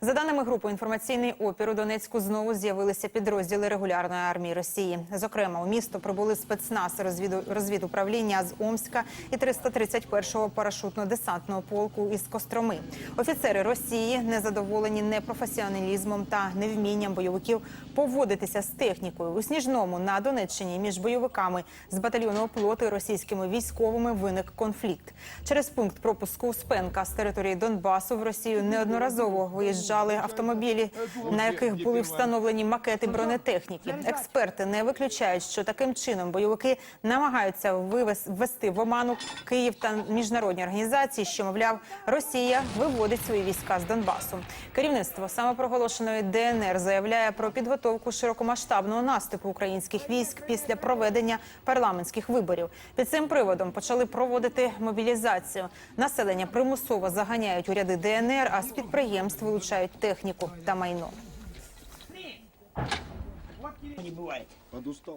За даними групи інформаційний опір у Донецьку знову з'явилися підрозділи регулярної армії Росії. Зокрема, у місто прибули спецназ розвіду розвідуправління з Омська і 331-го парашутно-десантного полку із Костроми. Офіцери Росії незадоволені непрофесіоналізмом та невмінням бойовиків поводитися з технікою. У Сніжному на Донеччині між бойовиками з батальйону оплоту і російськими військовими виник конфлікт. Через пункт пропуску Успенка з території Донбасу в Росію неодноразово виїжджали автомобілі, на яких були встановлені макети бронетехніки. Експерти не виключають, що таким чином бойовики намагаються ввести в оману Київ та міжнародні організації, що мовляв, Росія виводить свої війська з Донбасу. Керівництво самопроголошеної ДНР заявляє про підготовку широкомасштабного наступу українських військ після проведення парламентських виборів. Під цим приводом почали проводити мобілізацію. Населення примусово заганяють у ряди ДНР, а з підприємств вилучають техніку та майно. Не бывает. Подустал.